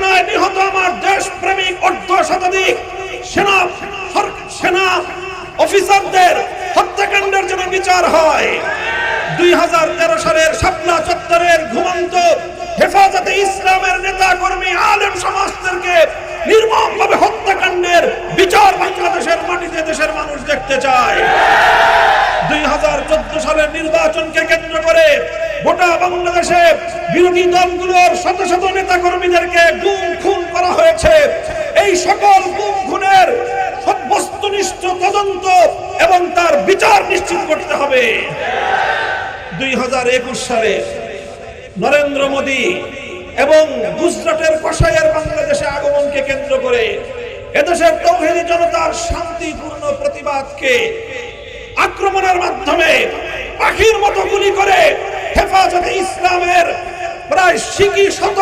পিলখানায় নিহত আমার দেশপ্রেমিক অর্ধ শতাধিক সেনা সেনা অফিসারদের হত্যাকাণ্ডের জন্য বিচার হয়। দুই হাজার তেরো সালের শাপলা চত্বরের ঘুমন্ত হেফাজতে ইসলামের নেতা কর্মী আলেম সমাজদেরকে নির্মমভাবে হত্যাকাণ্ডের বিচার বাংলাদেশের মাটিতে দেশের মানুষ দেখতে চায়। দুই হাজার চোদ্দ সালের নির্বাচনকে কেন্দ্র করে গোটা বাংলাদেশে বিরোধী দলগুলোর শত শত নেতা সকল গুম খুনের বস্তুনিষ্ঠ তদন্ত এবং তার বিচার নিশ্চিত করতে হবে। দুই হাজার একুশ সালে নরেন্দ্র মোদী এবং গুজরাটের কসাইয়ের বাংলাদেশে আগমনকে কেন্দ্র করে এদেশের তৌহিদি জনতার শান্তিপূর্ণ প্রতিবাদকে আক্রমণের মাধ্যমে পাখির মতো গুলি করে হেফাজতে ইসলামের প্রায় সিকি শত